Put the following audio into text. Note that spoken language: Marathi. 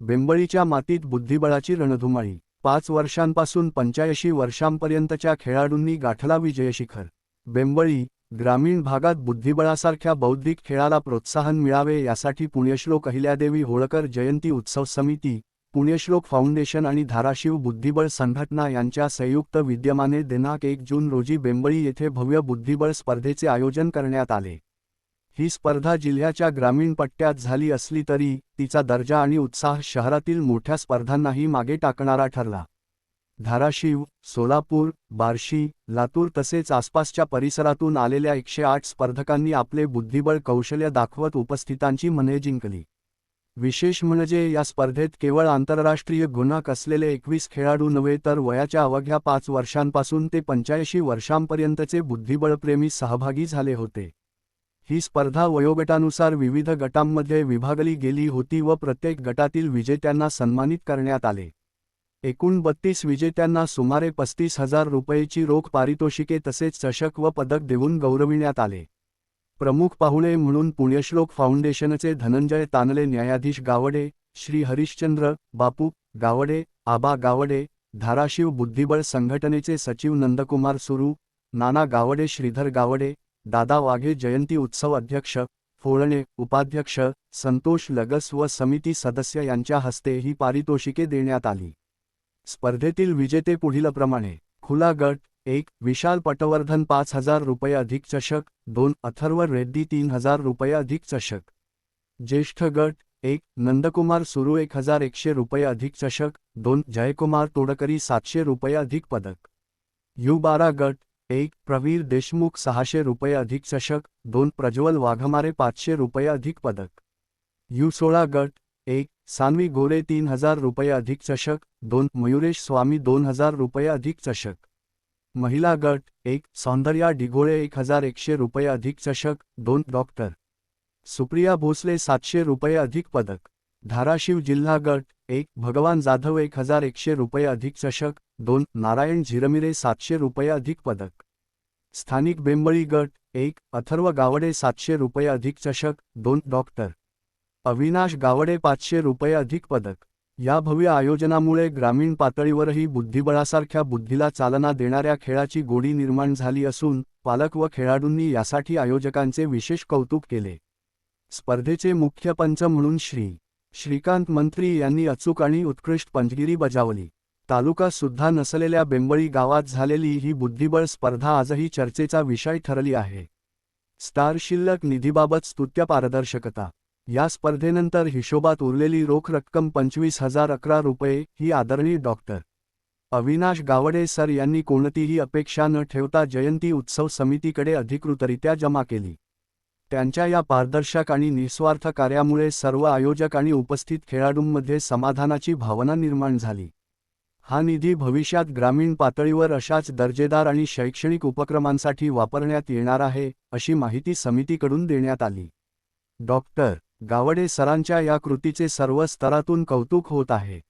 बेंबळीच्या मातीत बुद्धिबळाची रणधुमाळी. पाच वर्षांपासून पंच्याऐंशी वर्षांपर्यंतच्या खेळाडूंनी गाठला विजयशिखर. बेंबळी ग्रामीण भागात बुद्धिबळासारख्या बौद्धिक खेळाला प्रोत्साहन मिळावे यासाठी पुण्यश्लोक अहिल्यादेवी होळकर जयंती उत्सव समिती पुण्यश्लोक फाउंडेशन आणि धाराशिव बुद्धिबळ संघटना यांच्या संयुक्त विद्यमाने दिनांक एक जून रोजी बेंबळी येथे भव्य बुद्धिबळ स्पर्धेचे आयोजन करण्यात आले. ही स्पर्धा जिल्ह्याच्या ग्रामीण पट्ट्यात झाली असली तरी तिचा दर्जा आणि उत्साह शहरातील मोठ्या स्पर्धांनाही मागे टाकणारा ठरला. धाराशिव सोलापूर बार्शी लातूर तसेच आसपासच्या परिसरातून आलेल्या एकशे आठ स्पर्धकांनी आपले बुद्धिबळ कौशल्य दाखवत उपस्थितांची मने जिंकली. विशेष म्हणजे या स्पर्धेत केवळ आंतरराष्ट्रीय गुन्हा असलेले एकवीस खेळाडू नव्हे तर वयाच्या अवघ्या पाच वर्षांपासून ते पंच्याऐंशी वर्षांपर्यंतचे बुद्धिबळप्रेमी सहभागी झाले होते. ही स्पर्धा वयोगटानुसार विविध गटांमध्ये विभागली गेली होती व प्रत्येक गटातील विजेत्यांना सन्मानित करण्यात आले. एकूण बत्तीस विजेत्यांना सुमारे पस्तीस हजार रुपयेची रोख पारितोषिके तसेच चषक व पदक देऊन गौरविण्यात आले. प्रमुख पाहुणे म्हणून पुण्यश्लोक फाउंडेशनचे धनंजय तानले न्यायाधीश गावडे श्री हरिश्चंद्र बापू गावडे आबा गावडे धाराशिव बुद्धिबळ संघटनेचे सचिव नंदकुमार सुरू नाना गावडे श्रीधर गावडे दादा वाघे जयंती उत्सव अध्यक्ष फोळणे उपाध्यक्ष संतोष लगस व समिती सदस्य यांच्या हस्ते ही पारितोषिके देण्यात आली. स्पर्धेतील विजेते पुढीलप्रमाणे खुला गट एक विशाल पटवर्धन पाच हजार रुपये अधिक चषक दोन अथर्व रेड्डी तीन हजार रुपये अधिक चषक. ज्येष्ठ गट एक नंदकुमार सुरू एक हजार एकशे रुपये अधिक चषक दोन जयकुमार तोडकरी सातशे रुपये अधिक पदक. यू बारा गट एक प्रवीर देशमुख सहाशे रुपये अधिक चषक दोन प्रज्वल वाघमारे पाचशे रुपये अधिक पदक. यू सोळा गट एक सान्वी गोरे तीन हजार रुपये अधिक चषक दोन मयुरेश स्वामी दोन हजार रुपये अधिक चषक महिला गट एक सौंदर्या डिघोळे एक हजार एकशे रुपये अधिक चषक दोन डॉक्टर. सुप्रिया भोसले सातशे रुपये अधिक पदक. धाराशिव जिल्हा गट एक भगवान जाधव एक हजार एकशे रुपये अधिक चषक दोन नारायण झिरमिरे सातशे रुपये अधिक पदक. स्थानिक बेंबळी गट एक अथर्व गावडे सातशे रुपये अधिक चषक दोन डॉक्टर. अविनाश गावडे पाचशे रुपये अधिक पदक. या भव्य आयोजनामुळे ग्रामीण पातळीवरही बुद्धिबळासारख्या बुद्धीला चालना देणाऱ्या खेळाची गोडी निर्माण झाली असून पालक व खेळाडूंनी यासाठी आयोजकांचे विशेष कौतुक केले. स्पर्धेचे मुख्य पंच म्हणून श्री. श्रीकांत मंत्री यांनी अचूक आणि उत्कृष्ट पंचगिरी बजावली. तालुका सुद्धा नसलेल्या बेंबळी गावात झालेली ही बुद्धिबळ स्पर्धा आजही चर्चेचा विषय ठरली आहे. स्टार शिल्लक निधीबाबत स्तुत्य पारदर्शकता. या स्पर्धेनंतर हिशोबात उरलेली रोख रक्कम पंचवीस हजार अकरा रुपये ही आदरणीय डॉक्टर अविनाश गावडे सर यांनी कोणतीही अपेक्षा न ठेवता जयंती उत्सव समितीकडे अधिकृतरित्या जमा केली. त्यांच्या या पारदर्शक आणि निस्वार्थ कार्यामुळे सर्व आयोजक आणि उपस्थित खेळाडूंमध्ये समाधानाची भावना निर्माण झाली. हा निधी भविष्यात ग्रामीण पातळीवर अशाच दर्जेदार आणि शैक्षणिक उपक्रमांसाठी वापरण्यात येणार आहे अशी माहिती समितीकडून देण्यात आली. डॉक्टर गावडे सरांच्या या कृतीचे सर्व स्तरातून कौतुक होत आहे.